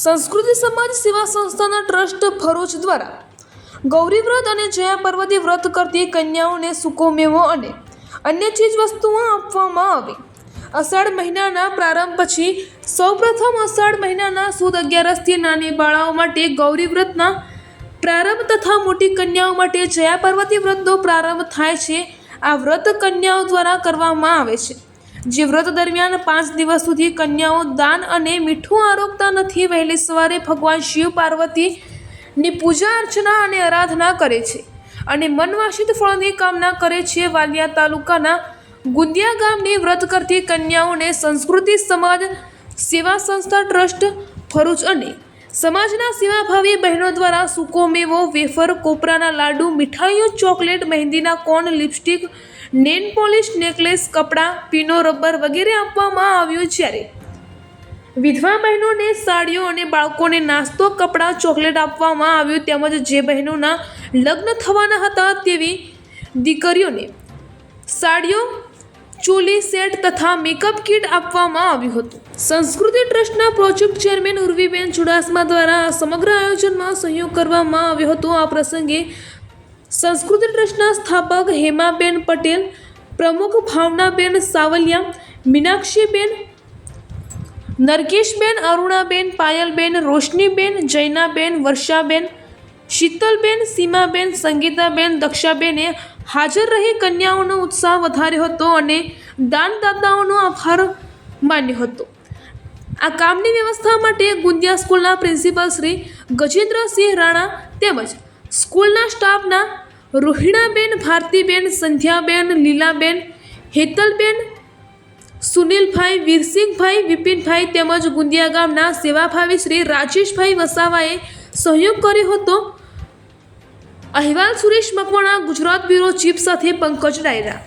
સંસ્કૃતિ સમાજ સેવા સંસ્થાના ટ્રસ્ટ ભરૂચ દ્વારા ગૌરી વ્રત અને જયા પર્વતી વ્રત કરતી કન્યાઓને સૂકો મેવો અને અન્ય ચીજ વસ્તુઓ આપવામાં આવી. અષાઢ મહિનાના પ્રારંભ પછી સૌપ્રથમ અષાઢ મહિનાના સુદ અગિયારસથી નાની બાળાઓ માટે ગૌરી વ્રતના પ્રારંભ તથા મોટી કન્યાઓ માટે જયા પર્વતી વ્રતનો પ્રારંભ થાય છે. આ વ્રત કન્યાઓ દ્વારા કરવામાં આવે છે. જે વ્રત દરમિયાન પાંચ દિવસ સુધી કન્યાઓ દાન અને મીઠું આરોગતા નથી, વહેલી સવારે ભગવાન શિવ પાર્વતીની પૂજા અર્ચના અને આરાધના કરે છે અને મનવાસિત ફળની કામના કરે છે. વાલિયા તાલુકાના ગુંદિયા ગામની વ્રત કરતી કન્યાઓને સંસ્કૃતિ સમાજ સેવા સંસ્થા ટ્રસ્ટ ભરૂચ અને સમાજના સેવાભાવી બહેનો દ્વારા સૂકો મેવો, વેફર, કોપરાના લાડુ, મીઠાઈઓ, chocolate, મહેંદીના cone lipstick, nail polish necklace, કપડાં, પીનો રબર વગેરે આપવામાં આવ્યું જ્યારે. વિધવા બહેનોને સાડીઓ અને બાળકોને નાસ્તો, કપડાં, ચોકલેટ આપવામાં આવ્યું તેમજ જે બહેનોના લગ્ન થવાના હતા તેવી દીકરીઓને સાડીઓ ચોલી, સેટ તથા મેકઅપ કિટ આપવામાં આવ્યું હતું. સંસ્કૃતિ ટ્રસ્ટના પ્રોજેક્ટ ચેરમેન ઉર્વીબેન ચુડાસમા દ્વારા સમગ્ર આયોજનમાં સહયોગ કરવામાં આવ્યો હતો. આ પ્રસંગે સંસ્કૃતિ ટ્રસ્ટના સ્થાપક હેમાબેન પટેલ, પ્રમુખ ભાવનાબેન સાવલિયા, મીનાક્ષીબેન, નરકેશબેન, અરુણાબેન, પાયલબેન, રોશનીબેન, જૈનાબેન, વર્ષાબેન, શીતલબેન, સીમાબેન, સંગીતાબેન, દક્ષાબેને હાજર રહી કન્યાઓનો ઉત્સાહ વધાર્યો હતો અને દાનદાતાઓનો આભાર માન્યો હતો. આ કામની વ્યવસ્થા માટે ગુંદિયા સ્કૂલના પ્રિન્સિપાલ શ્રી ગજેન્દ્રસિંહ રાણા તેમજ સ્કૂલના સ્ટાફના રોહિણાબેન, ભારતીબેન, સંધ્યાબેન, લીલાબેન, હેતલબેન, સુનિલભાઈ, વીરસિંહભાઈ, વિપિનભાઈ તેમજ ગુંદિયા ગામના સેવાભાવી શ્રી રાજેશભાઈ વસાવાએ સહયોગ કર્યો હતો. અહેવાલ સુરેશ મકવાણા ગુજરાત બ્યુરો ચીફ સાથે પંકજ ડાયરા